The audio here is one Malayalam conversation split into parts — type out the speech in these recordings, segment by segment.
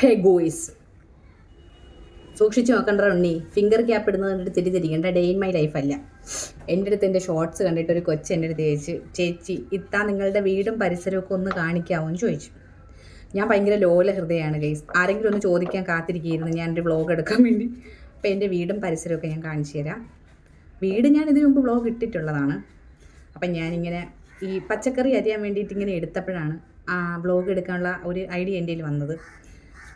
ഹേ ഗോയ്സ്. സൂക്ഷിച്ച് നോക്കണ്ട ഉണ്ണി ഫിംഗർ ക്യാപ്പ് ഇടുന്നത് കണ്ടിട്ട് തിരിതിരിക്കേണ്ട ഡേ ഇൻ മൈ ലൈഫ് അല്ല. എന്റെ അടുത്ത് എന്റെ ഷോർട്സ് കണ്ടിട്ട് ഒരു കൊച്ചു എന്റെ അടുത്ത് ചോദിച്ചു ചേച്ചി ഇത്താ നിങ്ങളുടെ വീടും പരിസരവും ഒക്കെ ഒന്ന് കാണിക്കാമോ എന്ന് ചോദിച്ചു. ഞാൻ ഭയങ്കര ലോല ഹൃദയമാണ് ഗൈസ്. ആരെങ്കിലും ഒന്ന് ചോദിക്കാൻ കാത്തിരിക്കുകയായിരുന്നു. ഞാൻ എന്റെ വ്ളോഗ് എടുക്കാൻ വേണ്ടി. അപ്പോൾ എന്റെ വീടും പരിസരമൊക്കെ ഞാൻ കാണിച്ചു തരാം. വീട് ഞാൻ ഇതിനു മുമ്പ് വ്ളോഗ് ഇട്ടിട്ടുള്ളതാണ്. അപ്പം ഞാനിങ്ങനെ ഈ പച്ചക്കറി അരിയാൻ വേണ്ടിയിട്ട് ഇങ്ങനെ എടുത്തപ്പോഴാണ് ആ വ്ളോഗ് എടുക്കാനുള്ള ഒരു ഐഡിയ എന്റെ വന്നത്.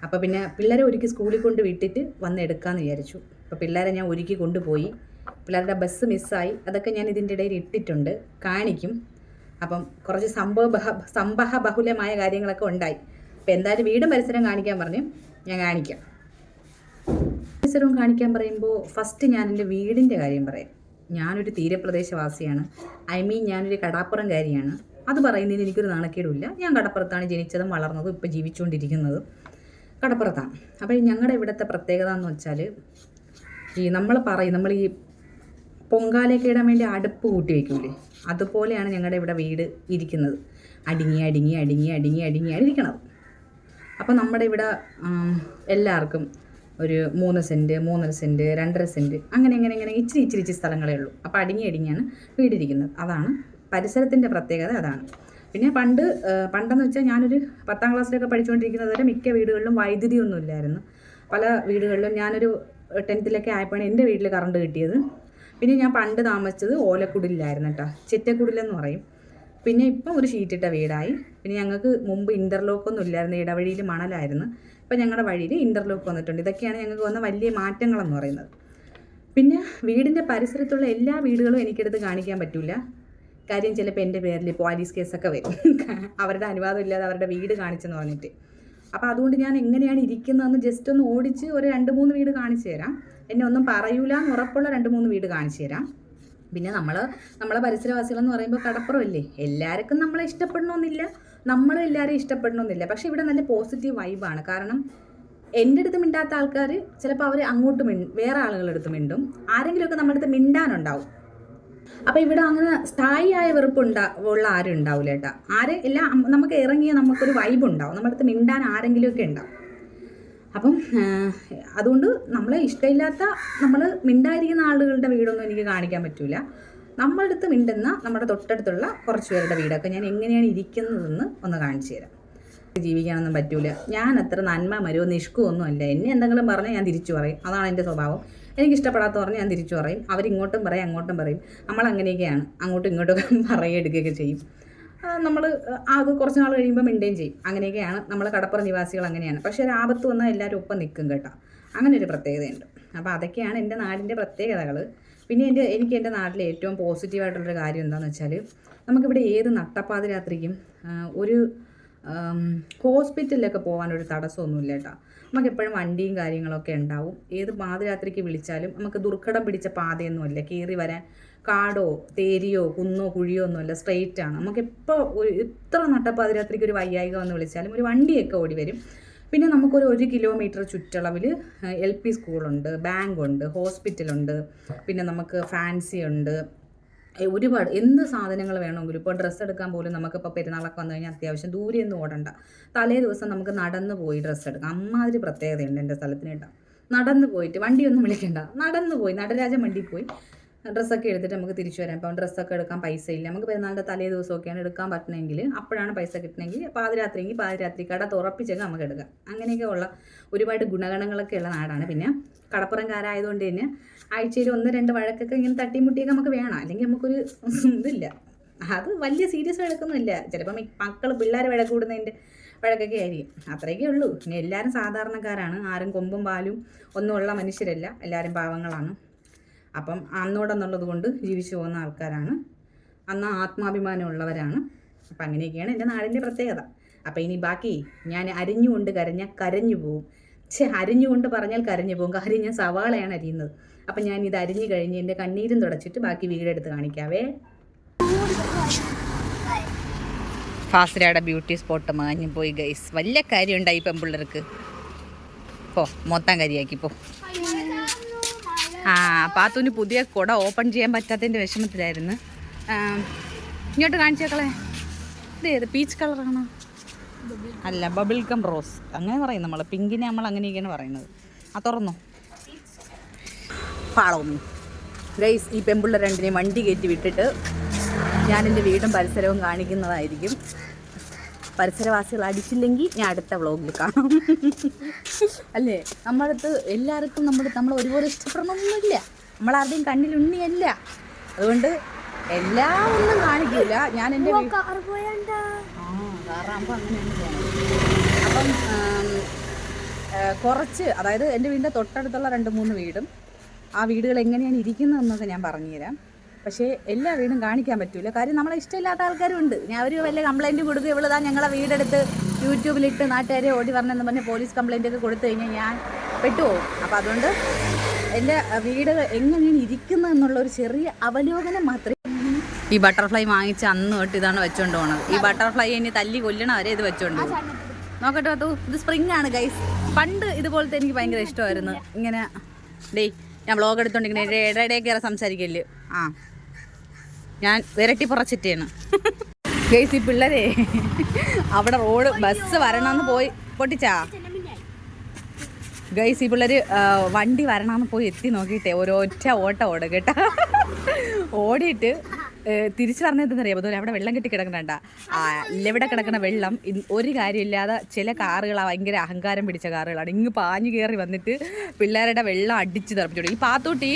അപ്പോൾ പിന്നെ പിള്ളേരെ ഒരുക്കി സ്കൂളിൽ കൊണ്ട് വിട്ടിട്ട് വന്ന് എടുക്കാമെന്ന് വിചാരിച്ചു. അപ്പോൾ പിള്ളേരെ ഞാൻ ഒരുക്കി കൊണ്ടുപോയി. പിള്ളേരുടെ ബസ് മിസ്സായി. അതൊക്കെ ഞാൻ ഇതിന്റെ ഇടയിൽ ഇട്ടിട്ടുണ്ട്. കാണിക്കും. അപ്പം കുറച്ച് സംഭവ ബഹ സംഭവ ബഹുലമായ കാര്യങ്ങളൊക്കെ ഉണ്ടായി. അപ്പോൾ എന്തായാലും വീടും പരിസരം കാണിക്കാൻ പറഞ്ഞു ഞാൻ കാണിക്കാം. പരിസരവും കാണിക്കാൻ പറയുമ്പോൾ ഫസ്റ്റ് ഞാൻ എന്റെ വീടിന്റെ കാര്യം പറയാം. ഞാനൊരു തീരപ്രദേശവാസിയാണ്. ഐ മീൻ ഞാനൊരു കടാപ്പുറംകാരിയാണ്. അത് പറയുന്നതിന് എനിക്കൊരു നാണക്കേടുമില്ല. ഞാൻ കടപ്പുറത്താണ് ജനിച്ചതും വളർന്നതും ഇപ്പോൾ ജീവിച്ചുകൊണ്ടിരിക്കുന്നതും. കടപ്പുറത്താണ് അപ്പോൾ ഞങ്ങളുടെ ഇവിടുത്തെ പ്രത്യേകത എന്ന് വെച്ചാൽ ഈ നമ്മൾ പറയും നമ്മൾ ഈ പൊങ്കാലയൊക്കെ ഇടാൻ വേണ്ടി അടുപ്പ് കൂട്ടി വയ്ക്കൂലേ അതുപോലെയാണ് ഞങ്ങളുടെ ഇവിടെ വീട് ഇരിക്കുന്നത്. അടുങ്ങി അടുങ്ങി അടുങ്ങി അടുങ്ങി അടുങ്ങിയാണ് ഇരിക്കണത്. അപ്പോൾ നമ്മുടെ ഇവിടെ എല്ലാവർക്കും ഒരു മൂന്ന് സെന്റ് മൂന്നര സെന്റ് രണ്ടര സെന്റ് അങ്ങനെ ഇങ്ങനെ ഇങ്ങനെ ഇച്ചിരി ഇച്ചിരി ഇച്ചിരി സ്ഥലങ്ങളേ ഉള്ളൂ. അപ്പോൾ അടുങ്ങി അടുങ്ങിയാണ് വീടിരിക്കുന്നത്. അതാണ് പരിസരത്തിന്റെ പ്രത്യേകത അതാണ്. പിന്നെ പണ്ട് പണ്ടെന്ന് വെച്ചാൽ ഞാനൊരു പത്താം ക്ലാസ്സിലൊക്കെ പഠിച്ചുകൊണ്ടിരിക്കുന്നത് വരെ മിക്ക വീടുകളിലും വൈദ്യുതി ഒന്നും ഇല്ലായിരുന്നു പല വീടുകളിലും ഞാനൊരു ടെൻത്തിലൊക്കെ ആയപ്പോഴാണ് എന്റെ വീട്ടിൽ കറണ്ട് കിട്ടിയത്. പിന്നെ ഞാൻ പണ്ട് താമസിച്ചത് ഓലക്കുടിലായിരുന്നു കേട്ടോ ചിറ്റക്കുടിലെന്ന് പറയും. പിന്നെ ഇപ്പം ഒരു ഷീറ്റിട്ട വീടായി. പിന്നെ ഞങ്ങൾക്ക് മുമ്പ് ഇന്റർലോക്കൊന്നും ഇല്ലായിരുന്നു ഇടവഴിയിൽ മണലായിരുന്നു. ഇപ്പം ഞങ്ങളുടെ വഴിയിൽ ഇന്റർലോക്ക് വന്നിട്ടുണ്ട്. ഇതൊക്കെയാണ് ഞങ്ങൾക്ക് വന്ന വലിയ മാറ്റങ്ങളെന്ന് പറയുന്നത്. പിന്നെ വീടിന്റെ പരിസരത്തുള്ള എല്ലാ വീടുകളും എനിക്കെടുത്ത് കാണിക്കാൻ പറ്റില്ല കാര്യം ചിലപ്പോൾ എന്റെ പേരിൽ പോലീസ് കേസൊക്കെ വരും. അവരുടെ അനുവാദം ഇല്ലാതെ അവരുടെ വീട് കാണിച്ചെന്ന് പറഞ്ഞിട്ട്. അപ്പോൾ അതുകൊണ്ട് ഞാൻ എങ്ങനെയാണ് ഇരിക്കുന്നതെന്ന് ജസ്റ്റ് ഒന്ന് ഓടിച്ച് ഒരു രണ്ട് മൂന്ന് വീട് കാണിച്ചു തരാം. എന്നെ ഒന്നും പറയൂല എന്ന് ഉറപ്പുള്ള രണ്ട് മൂന്ന് വീട് കാണിച്ചു തരാം. പിന്നെ നമ്മൾ നമ്മളെ പരിസരവാസികളെന്ന് പറയുമ്പോൾ കടപ്പുറമല്ലേ? എല്ലാവർക്കും നമ്മളെ ഇഷ്ടപ്പെടണമെന്നില്ല നമ്മളും എല്ലാവരെയും ഇഷ്ടപ്പെടണമെന്നില്ല പക്ഷേ ഇവിടെ നല്ല പോസിറ്റീവ് വൈബാണ് കാരണം എന്റെ അടുത്ത് മിണ്ടാത്ത ആൾക്കാർ ചിലപ്പോൾ അവർ അങ്ങോട്ട് മിൺ വേറെ ആളുകളുടെ അടുത്ത് മിണ്ടും. ആരെങ്കിലുമൊക്കെ നമ്മുടെ അടുത്ത് മിണ്ടാനുണ്ടാവും. അപ്പോൾ ഇവിടെ അങ്ങനെ സ്ഥായിയായ വെറുപ്പ് ഉള്ള ആരും ഉണ്ടാവില്ല കേട്ടോ. ആരെ എല്ലാ നമുക്ക് ഇറങ്ങിയ നമുക്കൊരു വൈബ് ഉണ്ടാവും. നമ്മുടെ അടുത്ത് മിണ്ടാൻ ആരെങ്കിലുമൊക്കെ ഉണ്ടാവും. അപ്പം അതുകൊണ്ട് നമ്മളെ ഇഷ്ടമില്ലാത്ത നമ്മൾ മിണ്ടായിരിക്കുന്ന ആളുകളുടെ വീടൊന്നും എനിക്ക് കാണിക്കാൻ പറ്റില്ല നമ്മളുടെ അടുത്ത് മിണ്ടുന്ന നമ്മുടെ തൊട്ടടുത്തുള്ള കുറച്ച് പേരുടെ വീടൊക്കെ ഞാൻ എങ്ങനെയാണ് ഇരിക്കുന്നതെന്ന് ഒന്ന് കാണിച്ചു തരാം. ജീവിക്കാനൊന്നും പറ്റൂല. ഞാൻ അത്ര നന്മ മരുവോ നിഷ്കുവൊന്നും അല്ല. എന്നെ എന്തെങ്കിലും പറഞ്ഞാൽ ഞാൻ തിരിച്ചു പറയും. അതാണ് എന്റെ സ്വഭാവം. എനിക്ക് ഇഷ്ടപ്പെടാത്ത പറഞ്ഞാൽ ഞാൻ തിരിച്ചു പറയും. അവരിങ്ങോട്ടും പറയും അങ്ങോട്ടും പറയും. നമ്മൾ അങ്ങനെയൊക്കെയാണ് അങ്ങോട്ടും ഇങ്ങോട്ടും പറയെടുക്കുകയൊക്കെ ചെയ്യും. നമ്മൾ അത് കുറച്ച് നാൾ കഴിയുമ്പോൾ മെയിന്റെയിൻ ചെയ്യും. അങ്ങനെയൊക്കെയാണ്. നമ്മൾ കടപ്പുറ നിവാസികൾ അങ്ങനെയാണ്. പക്ഷേ ആപത്ത് വന്നാൽ എല്ലാവരും ഒപ്പം നിൽക്കും കേട്ടോ. അങ്ങനെ ഒരു പ്രത്യേകതയുണ്ട്. അപ്പോൾ അതൊക്കെയാണ് എന്റെ നാടിന്റെ പ്രത്യേകതകൾ. പിന്നെ എന്റെ എനിക്ക് എന്റെ നാട്ടിലെ ഏറ്റവും പോസിറ്റീവായിട്ടുള്ളൊരു കാര്യം എന്താണെന്ന് വെച്ചാൽ നമുക്കിവിടെ ഏത് നട്ടപ്പാതിരാത്രിക്കും ഒരു ഹോസ്പിറ്റലിലൊക്കെ പോകാനൊരു തടസ്സമൊന്നുമില്ല കേട്ടോ. നമുക്ക് എപ്പോഴും വണ്ടിയും കാര്യങ്ങളൊക്കെ ഉണ്ടാവും. ഏത് പാതിരാത്രിക്ക് വിളിച്ചാലും നമുക്ക് ദുർഘടം പിടിച്ച പാതയൊന്നുമല്ല. കയറി വരാൻ കാടോ തേരിയോ കുന്നോ കുഴിയോ ഒന്നുമല്ല. സ്ട്രെയിറ്റ് ആണ്. നമുക്ക് എപ്പോൾ ഒരു ഇത്ര നട്ടപ്പാതിരാത്രിക്ക് ഒരു വയ്യായിക വന്ന് വിളിച്ചാലും ഒരു വണ്ടിയൊക്കെ ഓടി വരും. പിന്നെ നമുക്കൊരു ഒരു കിലോമീറ്റർ ചുറ്റളവിൽ എൽ പി സ്കൂളുണ്ട് ബാങ്കുണ്ട് ഹോസ്പിറ്റലുണ്ട് പിന്നെ നമുക്ക് ഫാൻസി ഉണ്ട് ഒരുപാട് എന്ത് സാധനങ്ങൾ വേണമെങ്കിലും ഇപ്പോൾ ഡ്രസ്സ് എടുക്കാൻ പോലും നമുക്കിപ്പോൾ പെരുന്നാളൊക്കെ വന്നു കഴിഞ്ഞാൽ അത്യാവശ്യം ദൂരെ ഒന്നും ഓടണ്ട. തലേ ദിവസം നമുക്ക് നടന്നു പോയി ഡ്രസ്സ് എടുക്കാം. അമ്മാതിരി പ്രത്യേകതയുണ്ട് എന്റെ സ്ഥലത്തിന് കേട്ടോ നടന്നു പോയിട്ട് വണ്ടിയൊന്നും വിളിക്കണ്ട. നടന്നു പോയി നടരാജൻ വണ്ടി പോയി. ഡ്രസ്സൊക്കെ എടുത്തിട്ട് നമുക്ക് തിരിച്ചു വരാം. ഇപ്പം ഡ്രസ്സൊക്കെ എടുക്കാൻ പൈസ ഇല്ല നമുക്ക് പെരുന്നാളിന്റെ തലേ ദിവസമൊക്കെയാണ് എടുക്കാൻ പറ്റണമെങ്കിൽ അപ്പോഴാണ് പൈസ കിട്ടണമെങ്കിൽ പാതിരാത്രിയെങ്കിൽ പാതിരാത്രി കട തുറപ്പിച്ചൊക്കെ നമുക്ക് എടുക്കാം. അങ്ങനെയൊക്കെ ഉള്ള ഒരുപാട് ഗുണഗണങ്ങളൊക്കെ ഉള്ള നാടാണ്. പിന്നെ കടപ്പുറംകാരായതുകൊണ്ട് തന്നെ ആഴ്ചയിൽ ഒന്ന് രണ്ട് വഴക്കൊക്കെ ഇങ്ങനെ തട്ടിമുട്ടിയൊക്കെ നമുക്ക് വേണം. അല്ലെങ്കിൽ നമുക്കൊരു ഇതില്ല. അത് വലിയ സീരിയസ് വഴക്കൊന്നുമില്ല. ചിലപ്പം മക്കൾ പിള്ളേർ വഴക്ക് കൂടുന്നതിന്റെ വഴക്കൊക്കെ ആയിരിക്കും. അത്രയൊക്കെ ഉള്ളൂ. പിന്നെ എല്ലാവരും സാധാരണക്കാരാണ്. ആരും കൊമ്പും പാലും ഒന്നും ഉള്ള മനുഷ്യരല്ല. എല്ലാവരും പാവങ്ങളാണ്. അപ്പം അന്നോടെന്നുള്ളത് കൊണ്ട് ജീവിച്ചു പോകുന്ന ആൾക്കാരാണ്. അന്ന് ആത്മാഭിമാനമുള്ളവരാണ്. അപ്പം അങ്ങനെയൊക്കെയാണ് എന്റെ നാടിന്റെ പ്രത്യേകത. അപ്പം ഇനി ബാക്കി ഞാൻ അരിഞ്ഞുകൊണ്ട് കരഞ്ഞാൽ കരഞ്ഞു പോവും. പക്ഷെ അരിഞ്ഞുകൊണ്ട് പറഞ്ഞാൽ കരഞ്ഞു പോകും കാര്യം ഞാൻ സവാളയാണ് അരിയുന്നത്. അപ്പം ഞാൻ ഇത് അരിഞ്ഞു കഴിഞ്ഞ് എന്റെ കണ്ണീരും തുടച്ചിട്ട് ബാക്കി വീടെടുത്ത് കാണിക്കാവേ. ഫാസിലയുടെ ബ്യൂട്ടി സ്പോട്ട് മാഞ്ഞു പോയി ഗൈസ്. വലിയ കാര്യം ഉണ്ടായി പെമ്പിള്ളേർക്ക് പോ മൊത്തം കരിയാക്കി പോ. ആ പാത്തുന് പുതിയ കുട ഓപ്പൺ ചെയ്യാൻ പറ്റാത്തതിന്റെ വിഷമത്തിലായിരുന്നു. ഇങ്ങോട്ട് കാണിച്ചേക്കളെ ഇത് ഏത് പീച്ച് കളറാണോ അല്ല ബബിൾ കം റോസ് അങ്ങനെ പറയും നമ്മൾ പിങ്കിനെ നമ്മൾ അങ്ങനെയൊക്കെയാണ് പറയുന്നത്. ആ തുറന്നോ. പാളോമി ഗൈസ് ഈ പെമ്പിള്ള രണ്ടിനെയും വണ്ടി കയറ്റി വിട്ടിട്ട് ഞാനെന്റെ വീടും പരിസരവും കാണിക്കുന്നതായിരിക്കും. പരിസരവാസികൾ അടിച്ചില്ലെങ്കിൽ ഞാൻ അടുത്ത വ്ളോഗിൽ കാണാം. അല്ലേ? നമ്മളടുത്ത് എല്ലാവർക്കും നമ്മൾ നമ്മൾ ഒരുപോലെ ഇഷ്ടപ്പെടണമെന്നില്ല നമ്മളാരുടെയും കണ്ണിൽ ഉണ്ണിയല്ല. അതുകൊണ്ട് എല്ലാം ഒന്നും കാണിക്കില്ല ഞാൻ എന്റെ വീ- കാർ പോയണ്ട? ആ കാറാകുമ്പോൾ അങ്ങനെയാണ് പോകുന്നത് അപ്പം കുറച്ച് അതായത് എന്റെ വീടിന്റെ തൊട്ടടുത്തുള്ള രണ്ട് മൂന്ന് വീടും ആ വീടുകൾ എങ്ങനെയാണ് ഇരിക്കുന്നതെന്നൊക്കെ ഞാൻ പറഞ്ഞുതരാം. പക്ഷേ എല്ലാ വീടും കാണിക്കാൻ പറ്റില്ല കാര്യം നമ്മളെ ഇഷ്ടമില്ലാത്ത ആൾക്കാരും ഉണ്ട് ഞാൻ അവർ വലിയ കംപ്ലൈന്റ് കൊടുക്കുക ഇവളിതാ ഞങ്ങളെ വീടെടുത്ത് യൂട്യൂബിലിട്ട് നാട്ടുകാരെ ഓടി വരണമെന്ന് പറഞ്ഞ് പോലീസ് കംപ്ലൈന്റ് ഒക്കെ കൊടുത്തു കഴിഞ്ഞാൽ ഞാൻ പെട്ടുപോകും. അപ്പോൾ അതുകൊണ്ട് എന്റെ വീട് എങ്ങനെയാണ് ഇരിക്കുന്നത് എന്നുള്ള ഒരു ചെറിയ അവലോകനം മാത്രമേ ഈ ബട്ടർഫ്ലൈ വാങ്ങിച്ച അന്ന് തൊട്ട് ഇതാണ് വെച്ചോണ്ട് പോണത്. ഈ ബട്ടർഫ്ലൈ ഇനി തല്ലി കൊല്ലണം വരെ ഇത് വെച്ചോണ്ട് നോക്കട്ടോ അതു ഇത് സ്പ്രിംഗ് ആണ് ഗൈസ് പണ്ട് ഇതുപോലത്തെ എനിക്ക് ഭയങ്കര ഇഷ്ടമായിരുന്നു. ഇങ്ങനെ ഡേയ് ഞാൻ വ്ളോഗ് എടുത്തോണ്ടിങ്ങനെ ഇടയിടയിൽ കയറി സംസാരിക്കല്ലേ ആ. ഞാൻ വിരട്ടി പറച്ചിട്ടാണ്. ഗൈസ് ഈ പിള്ളേരെ അവിടെ റോഡ് ബസ് വരണമെന്ന് പോയി പൊട്ടിച്ചാ? ഗൈസ് ഈ പിള്ളേർ വണ്ടി വരണമെന്ന് പോയി എത്തി നോക്കിയിട്ടേ ഒരൊറ്റ ഓട്ടം ഓടും കേട്ടാ. ഓടിയിട്ട് തിരിച്ചു പറഞ്ഞതെന്നറിയാം അതുപോലെ അവിടെ വെള്ളം കെട്ടി കിടക്കണ്ട ഇവിടെ കിടക്കുന്ന വെള്ളം ഒരു കാര്യമില്ലാതെ ചില കാറുകളാണ് ഭയങ്കര അഹങ്കാരം പിടിച്ച കാറുകളാണ്. ഇങ്ങ് പാഞ്ഞു കയറി വന്നിട്ട് പിള്ളേരുടെ വെള്ളം അടിച്ച് തെറപ്പിച്ചു ഈ പാത്തൂട്ടി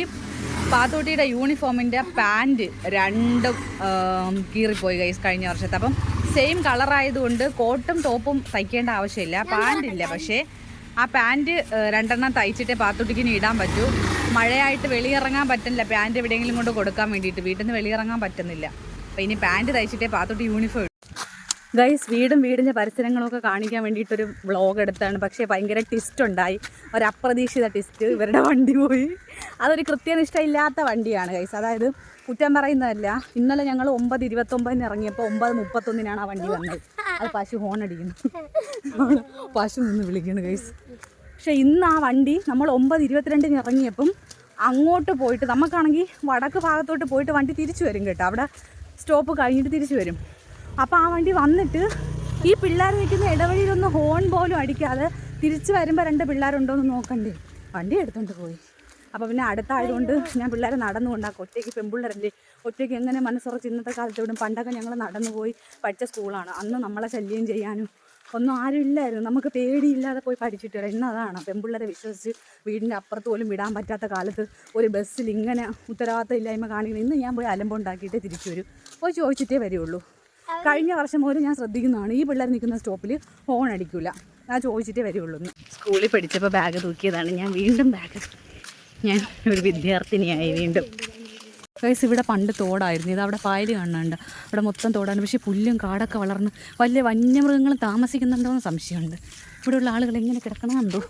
പാത്തൂട്ടിയുടെ യൂണിഫോമിന്റെ പാന്റ് രണ്ടും കീറിപ്പോയി കൈസ് കഴിഞ്ഞ വർഷത്തെ. അപ്പം സെയിം കളറായതുകൊണ്ട് കോട്ടും ടോപ്പും തയ്ക്കേണ്ട ആവശ്യമില്ല. പാന്റ് ഇല്ല. പക്ഷേ ആ പാന്റ് രണ്ടെണ്ണം തയ്ച്ചിട്ട് പാത്തുട്ടിക്കിന് ഇടാൻ പറ്റൂ. മഴയായിട്ട് വെളിയിറങ്ങാൻ പറ്റുന്നില്ല. പാന്റ് എവിടെയെങ്കിലും കൊണ്ട് കൊടുക്കാൻ വേണ്ടിയിട്ട്. വീട്ടിൽ നിന്ന് വെളിയിറങ്ങാൻ പറ്റുന്നില്ല. അപ്പോൾ ഇനി പാന്റ് തയ്ച്ചിട്ടേ പാത്തുട്ടി യൂണിഫോം ഗൈസ് വീടും വീടിന്റെ പരിസരങ്ങളൊക്കെ കാണിക്കാൻ വേണ്ടിയിട്ടൊരു വ്ളോഗ് എടുത്താണ്. പക്ഷേ ഭയങ്കര ട്വിസ്റ്റ് ഉണ്ടായി. ഒരു അപ്രതീക്ഷിത ട്വിസ്റ്റ് ഇവരുടെ വണ്ടി പോയി. അതൊരു കൃത്യനിഷ്ഠ ഇല്ലാത്ത വണ്ടിയാണ് ഗൈസ് അതായത് കുറ്റം പറയുന്നതല്ല. ഇന്നലെ ഞങ്ങൾ ഒമ്പത് ഇരുപത്തൊമ്പതിന് ഇറങ്ങിയപ്പോൾ ഒമ്പത് മുപ്പത്തൊന്നിനാണ് ആ വണ്ടി വന്നത്. അത് പശു ഹോൺ അടിക്കുന്നു. പശു നിന്ന് വിളിക്കുന്നു ഗൈസ് പക്ഷേ ഇന്ന് ആ വണ്ടി നമ്മൾ ഒമ്പത് ഇരുപത്തിരണ്ടിന് ഇറങ്ങിയപ്പം അങ്ങോട്ട് പോയിട്ട് നമുക്കാണെങ്കിൽ വടക്ക് ഭാഗത്തോട്ട് പോയിട്ട് വണ്ടി തിരിച്ചു വരും കേട്ടോ. അവിടെ സ്റ്റോപ്പ് കഴിഞ്ഞിട്ട് തിരിച്ചു വരും. അപ്പോൾ ആ വണ്ടി വന്നിട്ട് ഈ പിള്ളേർ നിൽക്കുന്ന ഇടവഴിയിലൊന്നും ഹോൺ പോലും അടിക്കാതെ തിരിച്ചു വരുമ്പോൾ രണ്ട് പിള്ളേരുണ്ടോ എന്ന് നോക്കണ്ടേ. വണ്ടി എടുത്തുകൊണ്ട് പോയി. അപ്പോൾ പിന്നെ അടുത്ത ആയതുകൊണ്ട് ഞാൻ പിള്ളേരെ നടന്നു കൊണ്ടാക്കും ഒറ്റയ്ക്ക് പെൺപിള്ളേരല്ലേ ഒറ്റയ്ക്ക് എങ്ങനെ മനസ്സുറച്ച് ഇന്നത്തെ കാലത്ത് വിടും പണ്ടൊക്കെ ഞങ്ങൾ നടന്നു പോയി പഠിച്ച സ്കൂളാണ്. അന്ന് നമ്മളെ ശല്യം ചെയ്യാനും ഒന്നും ആരും ഇല്ലായിരുന്നു. നമുക്ക് പേടിയില്ലാതെ പോയി പഠിച്ചിട്ട് വരാം. ഇന്നതാണ് പെൺപിള്ളേരെ വിശ്വസിച്ച് വീടിന്റെ അപ്പുറത്ത് പോലും വിടാൻ പറ്റാത്ത കാലത്ത് ഒരു ബസ്സിൽ ഇങ്ങനെ ഉത്തരവാദിത്തം ഇല്ലായ്മ കാണിക്കുന്നത് ഇന്ന് ഞാൻ പോയി അലമ്പുണ്ടാക്കിയിട്ടേ തിരിച്ചു വരും. പോയി ചോദിച്ചിട്ടേ വരികയുള്ളൂ. കഴിഞ്ഞ വർഷം പോലും ഞാൻ ശ്രദ്ധിക്കുന്നതാണ്. ഈ പിള്ളേർ നിൽക്കുന്ന സ്റ്റോപ്പിൽ ഫോൺ അടിക്കില്ല ഞാൻ ചോദിച്ചിട്ടേ വരുള്ളൂ. സ്കൂളിൽ പഠിച്ചപ്പോൾ ബാഗ് തൂക്കിയതാണ്. ഞാൻ വീണ്ടും ബാഗ് ഞാൻ ഒരു വിദ്യാർത്ഥിനിയായി വീണ്ടും. കേസ് ഇവിടെ പണ്ട് തോടായിരുന്നു. ഇത് അവിടെ പായൽ കാണുന്നുണ്ട്. അവിടെ മൊത്തം തോടാണ്. പക്ഷേ പുല്ലും കാടൊക്കെ വളർന്ന് വലിയ വന്യമൃഗങ്ങൾ താമസിക്കുന്നുണ്ടോ എന്ന് സംശയമുണ്ട്. ഇവിടെയുള്ള ആളുകൾ എങ്ങനെ കിടക്കണമെന്നുണ്ടോ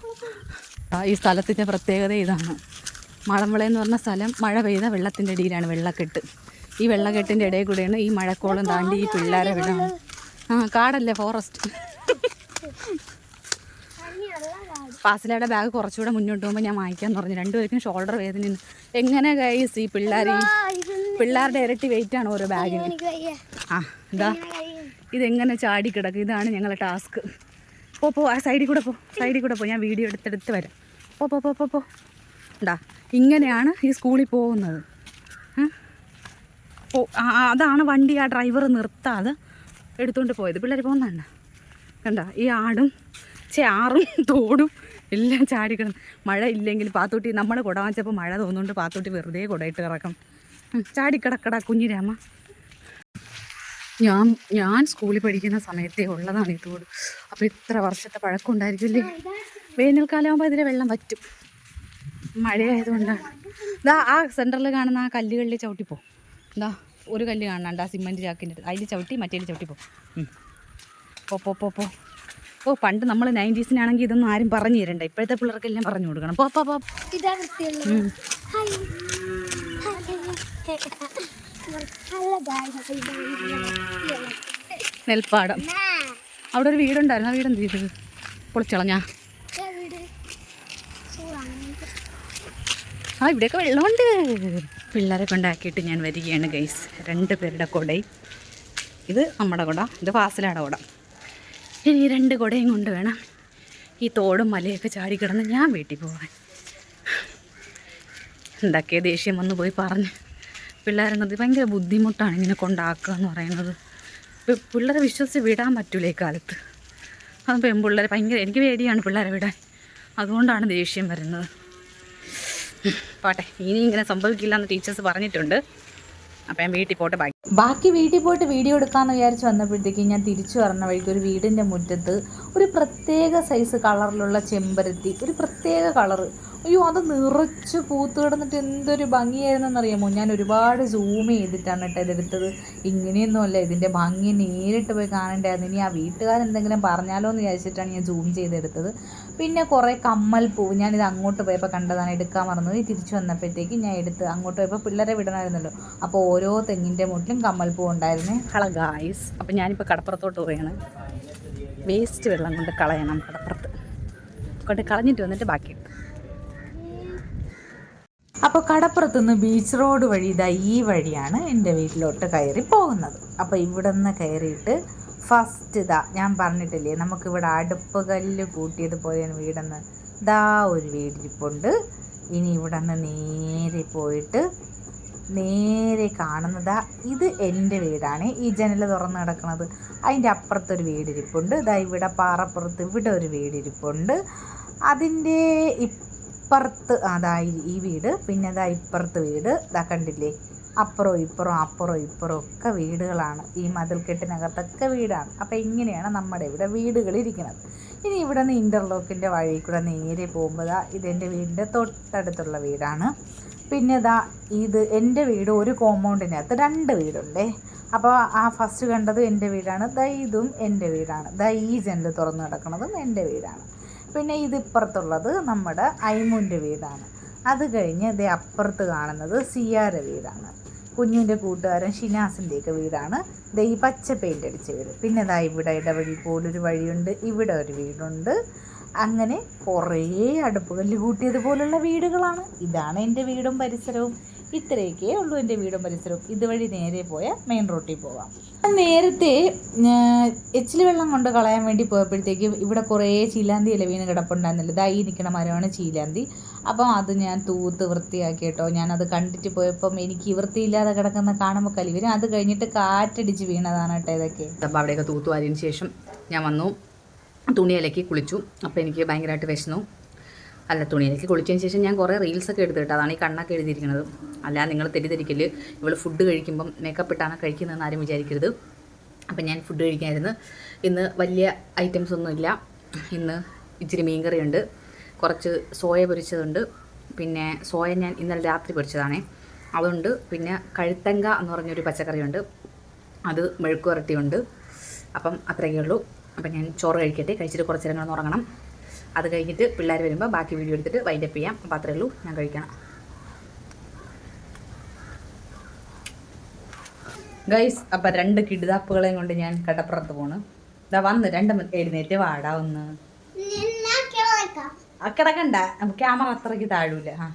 ആ, ഈ സ്ഥലത്തിന്റെ പ്രത്യേകത ഇതാണ്. മാളംവിള എന്ന് പറഞ്ഞ സ്ഥലം മഴ പെയ്ത വെള്ളത്തിന്റെ അടിയിലാണ് വെള്ളക്കെട്ട്. ഈ വെള്ളക്കെട്ടിന്റെ ഇടയിൽ കൂടെയാണ് ഈ മഴക്കോളം താണ്ടി ഈ പിള്ളേരെ വിടാം ആ കാടല്ലേ ഫോറസ്റ്റ് ഫാസിലയുടെ ബാഗ് കുറച്ചുകൂടെ മുന്നോട്ട് പോകുമ്പോൾ ഞാൻ വാങ്ങിക്കാന്ന് പറഞ്ഞു. രണ്ടുപേർക്കും ഷോൾഡർ വേദന എങ്ങനെ കൈസ് ഈ പിള്ളേർ പിള്ളേരുടെ ഇരട്ടി വെയിറ്റ് ആണ് ഓരോ ബാഗിന് ആ ഇതാ. ഇതെങ്ങനെ ചാടി കിടക്കും? ഇതാണ് ഞങ്ങളുടെ ടാസ്ക് പോ പോ ആ സൈഡിൽ കൂടെ പോ സൈഡിൽ കൂടെ പോ. ഞാൻ വീഡിയോ എടുത്തെടുത്ത് വരാം. പോ പോ പോ പോ ഇങ്ങനെയാണ് ഈ സ്കൂളിൽ പോകുന്നത്. അതാണ് വണ്ടി ആ ഡ്രൈവർ നിർത്താതെ എടുത്തുകൊണ്ട് പോയത്. പിള്ളേർ പോകുന്നതാണ് കണ്ട? ഈ ആടും ചാറും തോടും എല്ലാം ചാടിക്കണം മഴ ഇല്ലെങ്കിൽ പാത്തൂട്ടി നമ്മൾ കുട വാങ്ങിച്ചപ്പോൾ മഴ തോന്നുന്നുണ്ട്. പാത്തൂട്ടി വെറുതെ കുടയിട്ട് ഉം, ചാടിക്കിടക്കട കുഞ്ഞിരാമ ഞാൻ ഞാൻ സ്കൂളിൽ പഠിക്കുന്ന സമയത്തേ ഉള്ളതാണ് ഈ തോട്. അപ്പോൾ ഇത്ര വർഷത്തെ പഴക്കം ഉണ്ടായിരിക്കില്ലേ വേനൽക്കാലമാകുമ്പോൾ ഇതിലെ വെള്ളം വറ്റും. മഴയായതുകൊണ്ടാണ്. ഇതാ ആ സെന്ററിൽ കാണുന്ന ആ കല്ലുകളിൽ ചവിട്ടിപ്പോ. ഇതാ ഒരു കല്ല് കാണണ്ട ആ ചാക്കിന്റെ അതിൽ ചവിട്ടി മറ്റേൽ ചവിട്ടിപ്പോ ഉം. പോ പോ പോ പോ. ഓ പണ്ട് നമ്മൾ നയന്റീസിനാണെങ്കിൽ ഇതൊന്നും ആരും പറഞ്ഞു തരണ്ട. ഇപ്പോഴത്തെ പിള്ളേർക്കെല്ലാം പറഞ്ഞു കൊടുക്കണം. പോ പോ പോ. നെൽപ്പാടം. അവിടെ ഒരു വീടുണ്ടായിരുന്നു. ആ വീട് എന്ത് ചെയ്തത്? പൊളിച്ചളഞ്ഞാ. ആ ഇവിടെയൊക്കെ വെള്ളമുണ്ട്. പിള്ളേരെ കൊണ്ടാക്കിയിട്ട് ഞാൻ വരികയാണ് ഗൈസ് രണ്ട് പേരുടെ കുടയും ഇത് നമ്മുടെ കുട. ഇത് ഫാസിലാടെ കുട. ഇനി രണ്ട് കുടയും കൊണ്ട് വേണം ഈ തോടും മലയൊക്കെ ചാടി കിടന്ന് ഞാൻ വീട്ടിൽ പോകാൻ എന്തൊക്കെയാ ദേഷ്യം വന്ന് പോയി പറഞ്ഞ്. പിള്ളേരെന്നത് ഭയങ്കര ബുദ്ധിമുട്ടാണ് ഇങ്ങനെ കൊണ്ടാക്കുക എന്ന് പറയുന്നത്. ഇപ്പം പിള്ളേരെ വിശ്വസിച്ച് വിടാൻ പറ്റൂല ഈ കാലത്ത്. അത് പെൺപിള്ളേരെ ഭയങ്കര എനിക്ക് പേടിയാണ് പിള്ളേരെ വിടാൻ. അതുകൊണ്ടാണ് ദേഷ്യം വരുന്നത്. പോട്ടെ ഇനി ഇങ്ങനെ സംഭവിക്കില്ല എന്ന് ടീച്ചേഴ്സ് പറഞ്ഞിട്ടുണ്ട്. അപ്പം ഞാൻ വീട്ടിൽ പോട്ടെ ബാക്കി ബാക്കി വീട്ടിൽ പോയിട്ട് വീഡിയോ എടുക്കാമെന്ന് വിചാരിച്ച് വന്നപ്പോഴത്തേക്ക് ഞാൻ തിരിച്ചു പറഞ്ഞ വഴിക്ക് ഒരു വീടിന്റെ മുറ്റത്ത് ഒരു പ്രത്യേക സൈസ് കളറിലുള്ള ചെമ്പരത്തി ഒരു പ്രത്യേക കളറ് അയ്യോ അത് നിറച്ച് പൂത്ത് കിടന്നിട്ട് എന്തൊരു ഭംഗിയായിരുന്നെന്നറിയാമോ? ഞാൻ ഒരുപാട് സൂം ചെയ്തിട്ടാണ് കേട്ടോ ഇതെടുത്തത് ഇങ്ങനെയൊന്നുമല്ല ഇതിന്റെ ഭംഗി നേരിട്ട് പോയി കാണേണ്ടതായിരുന്നു ഇനി ആ വീട്ടുകാരെന്തെങ്കിലും പറഞ്ഞാലോ എന്ന് വിചാരിച്ചിട്ടാണ് ഞാൻ സൂം ചെയ്തെടുത്തത് പിന്നെ കുറേ കമ്മൽ പൂവ് ഞാനിത് അങ്ങോട്ട് പോയപ്പോൾ കണ്ടതാണ് എടുക്കാൻ മറന്നത് തിരിച്ചു വന്നപ്പോഴത്തേക്ക് ഞാൻ എടുത്ത് അങ്ങോട്ട് പോയപ്പോൾ പിള്ളേരെ വിടണമായിരുന്നല്ലോ. അപ്പോൾ ഓരോ തെങ്ങിന്റെ മുട്ടിലും കമ്മൽ പൂ ഉണ്ടായിരുന്നേ. ഹലോ ഗായ്സ് അപ്പോൾ ഞാനിപ്പോൾ കടപ്പുറത്തോട്ട് പോവുകയാണ് വേസ്റ്റ് വെള്ളം കൊണ്ട് കളയണം കടപ്പുറത്ത്. കൊണ്ട് കളഞ്ഞിട്ട് വന്നിട്ട് ബാക്കി അപ്പോൾ കടപ്പുറത്തു നിന്ന് ബീച്ച് റോഡ് വഴി ഇതാ ഈ വഴിയാണ് എന്റെ വീട്ടിലോട്ട് കയറി പോകുന്നത്. അപ്പോൾ ഇവിടെ നിന്ന് കയറിയിട്ട് ഫസ്റ്റ് ഇതാ ഞാൻ പറഞ്ഞിട്ടില്ലേ നമുക്കിവിടെ അടുപ്പ് കല്ല് കൂട്ടിയതുപോലെയാണ് വീടെന്ന്. ഇതാ ഒരു വീടിരിപ്പുണ്ട്. ഇനി ഇവിടെ നിന്ന് നേരെ പോയിട്ട് നേരെ കാണുന്നതാ ഇത് എന്റെ വീടാണ്. ഈ ജനൽ തുറന്ന് കിടക്കുന്നത് അതിന്റെ അപ്പുറത്തൊരു വീടിരിപ്പുണ്ട്. ഇതാ ഇവിടെ പാറപ്പുറത്ത് ഇവിടെ ഒരു വീടിരിപ്പുണ്ട്. അതിന്റെ ഇപ്പുറത്ത് അതാ ഈ- വീട് പിന്നെ ഇതാ ഇപ്പുറത്ത് വീട് ഇതാ കണ്ടില്ലേ? അപ്പുറവും ഇപ്പുറവും അപ്പുറവും ഇപ്പുറവും ഒക്കെ വീടുകളാണ്. ഈ മതിൽക്കെട്ടിനകത്തൊക്കെ വീടാണ്. അപ്പോൾ ഇങ്ങനെയാണ് നമ്മുടെ ഇവിടെ വീടുകൾ ഇരിക്കുന്നത്. ഇനി ഇവിടെ നിന്ന് ഇന്റർലോക്കിന്റെ വഴി കൂടെ നേരെ പോകുമ്പോൾ ഇതെന്റെ വീടിന്റെ തൊട്ടടുത്തുള്ള വീടാണ്. പിന്നെ ഇതാ ഇത് എന്റെ വീട് ഒരു കോമ്പൗണ്ടിനകത്ത് രണ്ട് വീടുണ്ടേ. അപ്പോൾ ആ ഫസ്റ്റ് കണ്ടത് എന്റെ വീടാണ്. ദാ ഇതും എന്റെ വീടാണ്. ദാ ഈ ജനൽ തുറന്നു കിടക്കുന്നതും എന്റെ വീടാണ്. പിന്നെ ഇതിപ്പുറത്തുള്ളത് നമ്മുടെ ഐമുന്റെ വീടാണ്. അത് കഴിഞ്ഞ് ഇതേ അപ്പുറത്ത് കാണുന്നത് സിയാര വീടാണ്. കുഞ്ഞിന്റെ കൂട്ടുകാരൻ ഷിനാസിന്റെയൊക്കെ വീടാണ്. ദേ ഈ പച്ച പെയിന്റ് അടിച്ച വീട്. പിന്നെ ഇതാ ഇവിടെ ഇടവഴി പോലൊരു വഴിയുണ്ട്. ഇവിടെ ഒരു വീടുണ്ട്. അങ്ങനെ കുറേ അടുപ്പുകല്ല് കൂട്ടിയതുപോലുള്ള വീടുകളാണ്. ഇതാണ് എന്റെ വീടും പരിസരവും. ഇത്രയൊക്കെ ഉള്ളൂ എന്റെ വീടും പരിസരവും. ഇതുവഴി നേരെ പോയ മെയിൻ റോട്ടിൽ പോവാം. നേരത്തെ എച്ചിൽ വെള്ളം കൊണ്ട് കളയാൻ വേണ്ടി പോയപ്പോഴത്തേക്കും ഇവിടെ കുറേ ചീലാന്തി ഇല വീണ് കിടപ്പുണ്ടായിരുന്നില്ല. ഇതായി നിൽക്കണ മരമാണ് ചീലാന്തി. അപ്പം അത് ഞാൻ തൂത്ത് വൃത്തിയാക്കി കേട്ടോ ഞാനത് കണ്ടിട്ട് പോയപ്പം എനിക്ക് വൃത്തിയില്ലാതെ കിടക്കുന്ന കാണുമ്പോൾ കലി വരും. അത് കഴിഞ്ഞിട്ട് കാറ്റടിച്ച് വീണതാണ് കേട്ടോ ഇതൊക്കെ. അപ്പം അവിടെയൊക്കെ തൂത്ത് വാരിയതിന് ശേഷം ഞാൻ വന്നു. തുണി അലക്കി കുളിച്ചു. അപ്പോൾ എനിക്ക് ഭയങ്കരമായിട്ട് വിശന്നു. അല്ല തുണിയിലേക്ക് കുളിച്ചതിന് ശേഷം ഞാൻ കുറേ റീൽസൊക്കെ എടുത്തിട്ട് അതാണ് ഈ കണ്ണൊക്കെ എഴുതിയിരിക്കുന്നത്. അല്ല നിങ്ങൾ തെറ്റിദ്ധരിക്കൽ. ഇവൾ ഫുഡ് കഴിക്കുമ്പം മേക്കപ്പ് ഇട്ടാണ് കഴിക്കുന്നതെന്ന് ആരും വിചാരിക്കരുത്. അപ്പം ഞാൻ ഫുഡ് കഴിക്കായിരുന്നു. ഇന്ന് വലിയ ഐറ്റംസ് ഒന്നുമില്ല ഇന്ന് ഇച്ചിരി മീൻകറിയുണ്ട്. കുറച്ച് സോയ പൊരിച്ചതുണ്ട്. പിന്നെ സോയ ഞാൻ ഇന്നലെ രാത്രി പൊരിച്ചതാണേ. അതുണ്ട്. പിന്നെ കഴുത്തങ്ക എന്ന് പറഞ്ഞൊരു പച്ചക്കറിയുണ്ട്. അത് മെഴുക്ക് വരട്ടിയുണ്ട് അപ്പം അത്രയൊക്കെ ഉള്ളൂ. അപ്പം ഞാൻ ചോറ് കഴിക്കട്ടെ. കഴിച്ചിട്ട് കുറച്ച് നേരം ഉറങ്ങണം. അത് കഴിഞ്ഞിട്ട് പിള്ളേർ വരുമ്പോൾ ബാക്കി വീഡിയോ എടുത്തിട്ട് വൈൻഡപ്പ് ചെയ്യാം. അപ്പോൾ അത്രയേ ഉള്ളൂ. ഞാൻ കഴിക്കണം. ഗൈസ് അപ്പം രണ്ട് കിടുതാപ്പുകളെയും കൊണ്ട് ഞാൻ കടപ്പുറത്ത് പോണ്. ഇതാ വന്ന് രണ്ട് എഴുന്നേറ്റ് വാടാ ഒന്ന്. കിടക്കണ്ട. ക്യാമറ അത്രയ്ക്ക് താഴൂല. ആ.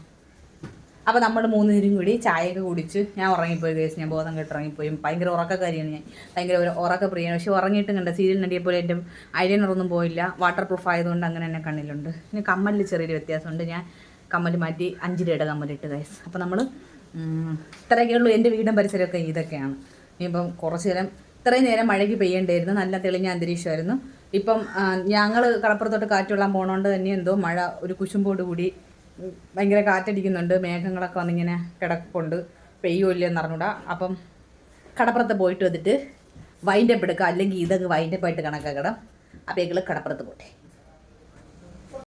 അപ്പോൾ നമ്മൾ മൂന്ന് പേരും കൂടി ചായയൊക്കെ കുടിച്ച് ഞാൻ ഉറങ്ങിപ്പോയി. കേസ് ഞാൻ ബോധം കെട്ട് ഇറങ്ങിപ്പോയി ഭയങ്കര ഉറക്കക്കാരിയാണ് ഞാൻ. ഭയങ്കര ഒരു ഉറക്ക പ്രിയാണ് പക്ഷെ ഉറങ്ങിയിട്ട് കണ്ട സീരിയൽ നടിയെ പോലെ എന്റെ ഐലൈനറൊന്നും പോയില്ല. വാട്ടർ പ്രൂഫ് ആയതുകൊണ്ട് അങ്ങനെ തന്നെ കണ്ണിലുണ്ട്. പിന്നെ കമ്മലിൽ ചെറിയൊരു വ്യത്യാസമുണ്ട്. ഞാൻ കമ്മൽ മാറ്റി അഞ്ച് രൂപയുടെ കമ്മലിട്ട് കേസ് അപ്പോൾ നമ്മൾ ഇത്രയൊക്കെ ഉള്ളൂ എന്റെ വീടും പരിസരമൊക്കെ ഇതൊക്കെയാണ്. ഇനിയിപ്പം കുറച്ച് നേരം ഇത്രയും നേരം മഴയ്ക്ക് പെയ്യേണ്ടായിരുന്നു നല്ല തെളിഞ്ഞ അന്തരീക്ഷമായിരുന്നു. ഇപ്പം ഞങ്ങൾ കടപ്പുറത്തോട്ട് കാറ്റുകൊള്ളാൻ പോണോണ്ട് തന്നെ എന്തോ മഴ ഒരു കുശുമ്പോട് കൂടി ഭയങ്കര കാറ്റടിക്കുന്നുണ്ട്. മേഘങ്ങളൊക്കെ വന്നിങ്ങനെ കിടക്കുന്നുണ്ട് എന്ന് അറിഞ്ഞൂടാ. അപ്പം കടപ്പുറത്ത് പോയിട്ട് വന്നിട്ട് വൈൻഡപ്പ് എടുക്കുക അല്ലെങ്കിൽ ഇതൊക്കെ വൈൻഡപ്പ് ആയിട്ട് കണക്കാക്കണം. അപ്പോൾ ഞങ്ങൾ കടപ്പുറത്ത് പോട്ടെ.